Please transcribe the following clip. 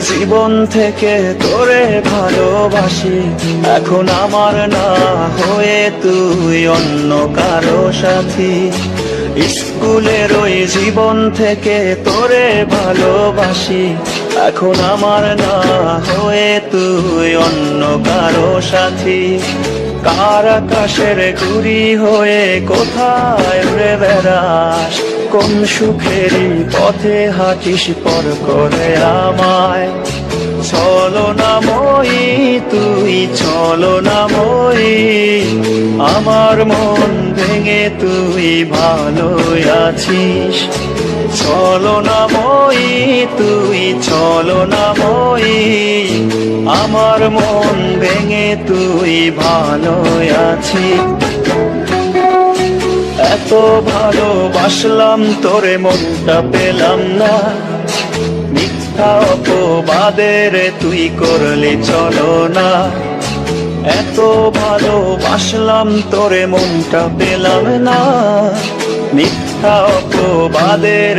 জীবন থেকে, তোরে ভালোবাসি। এখন আমার না হয়ে তুই অন্য কারও সাথী। স্কুলের ওই জীবন থেকে তোরে ভালোবাসি। এখন আমার না হয়ে তুই অন্য কারও সাথী। কার আকাশের গুড়ি হয়ে কোথায় উড়ে বেড়াস? কোন সুখেরই পথে হাঁটিস পর করে আমায়? চলো না মই, তুই চলো না মই। আমার মন ভেঙে তুই ভালো আছিস। চলো না মই, তুই চলো না মই। আমার মন ভেঙে তুই ভালো আছিস। এত ভালোবাসলাম, তোরে মনটা পেলাম না। মিথ্যা অপবাদের তুই করলে, চলো না। এত ভালোবাসলাম, তোরে মনটা পেলাম না। মিথ্যা অপবাদের